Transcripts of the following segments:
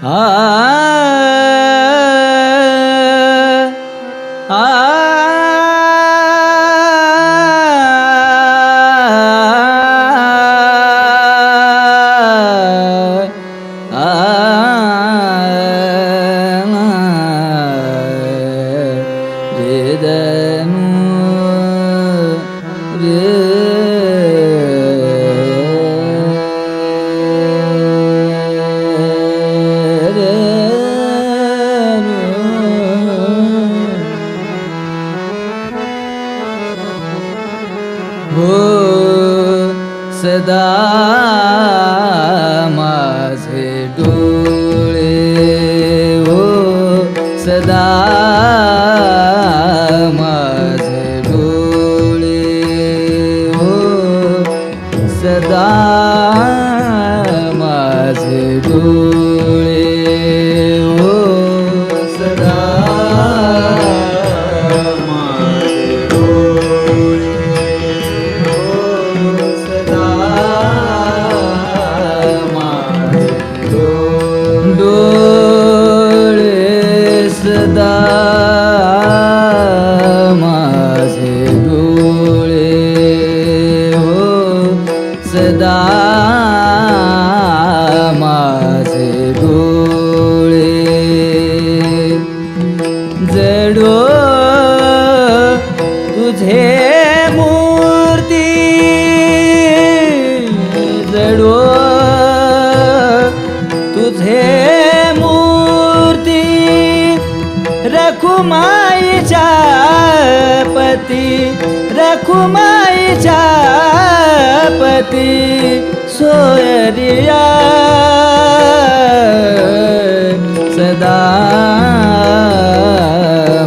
ആ Yeah. सदा माझे तुझे मूर्ती रखुमाईच्या पती रखुमाईच्या पती सोयरिया सदा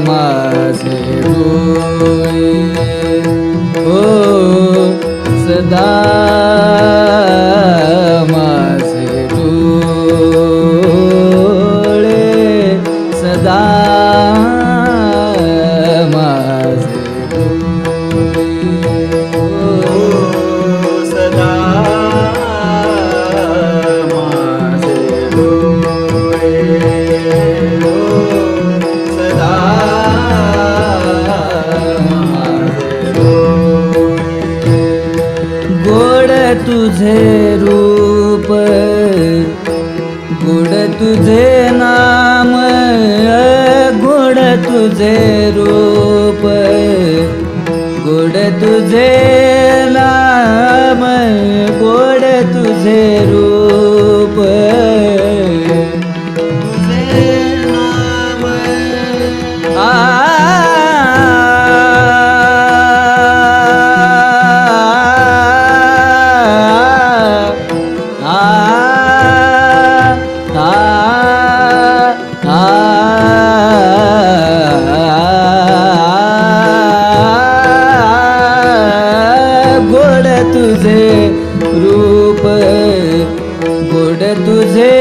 माझे डोळे हो सदा तुझे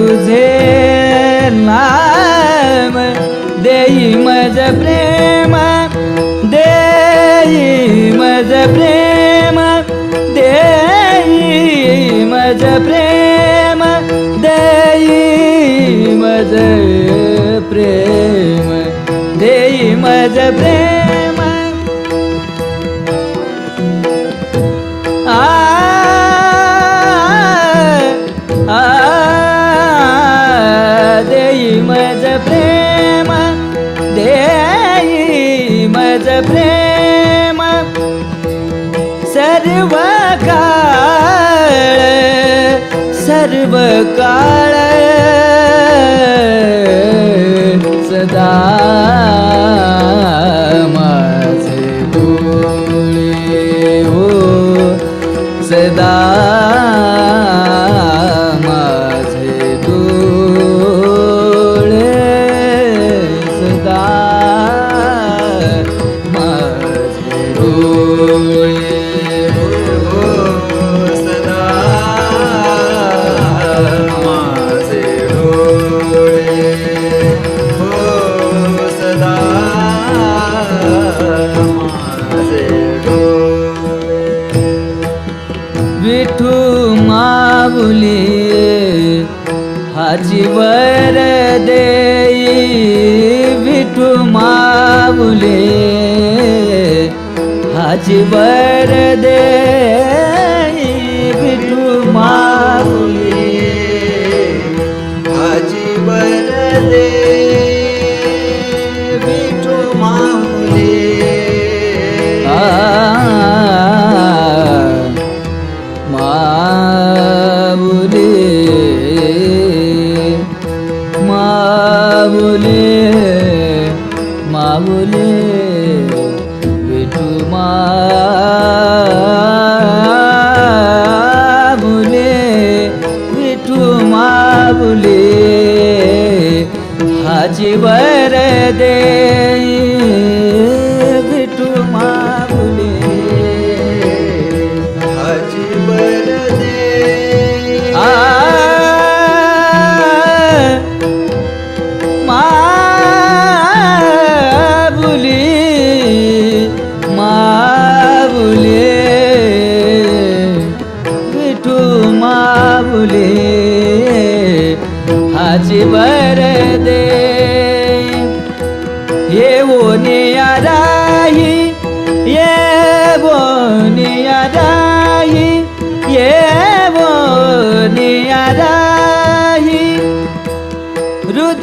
तुझे नाम देई मज प्रेम देई मज प्रेम देई मज प्रेम देई मज प्रेम देई मज प्रेम। देई प्रेम सर्व काळ सर्व काळ सदा माझे डोळे हो सदा De verdade. જીવર દે.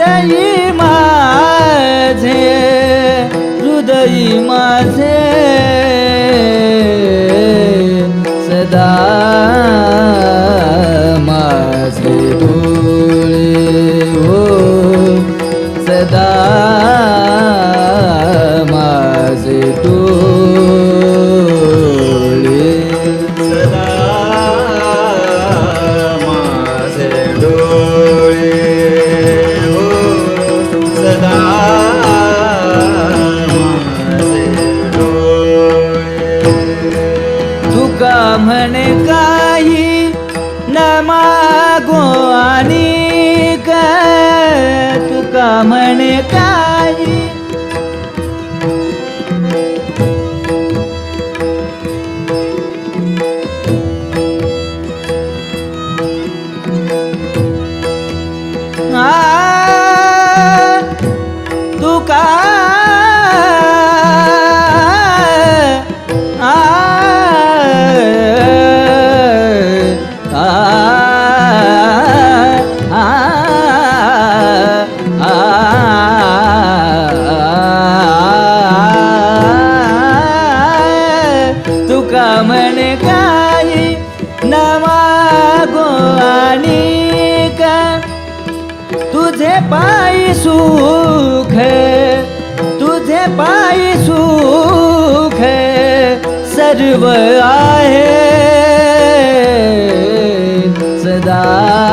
हृदयी माझे हृदयी माझे. म्हणे काही न मागो आणि तुका म्हणे का शरण काही नमागो का तुझे पायी सुख तुझे पायी सुख सर्व आहे. सदा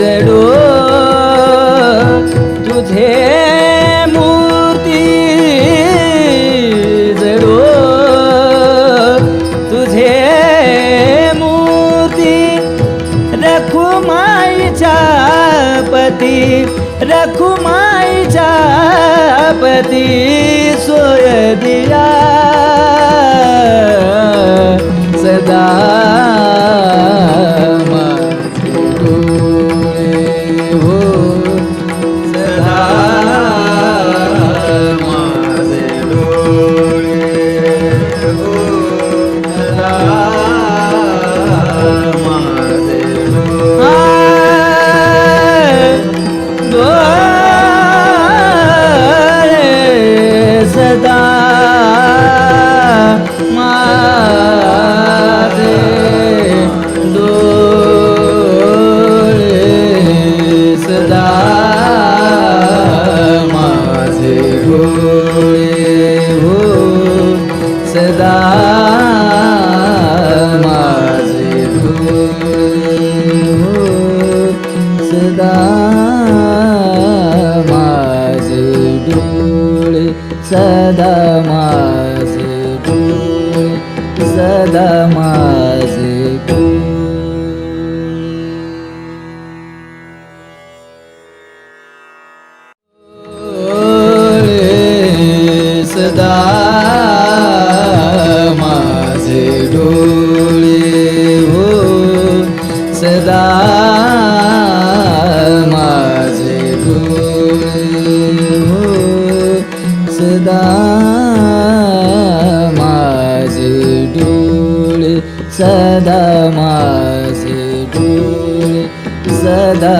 जडो तुझे मूर्ती जडो तुझे मूर्ती रखुमाईच्या पती रखुमाईच्या पती सोय दिया सदा सदा माझे सदा माझे डोळे हो. सदा माझे डोळे हो. सदा डोळे सदा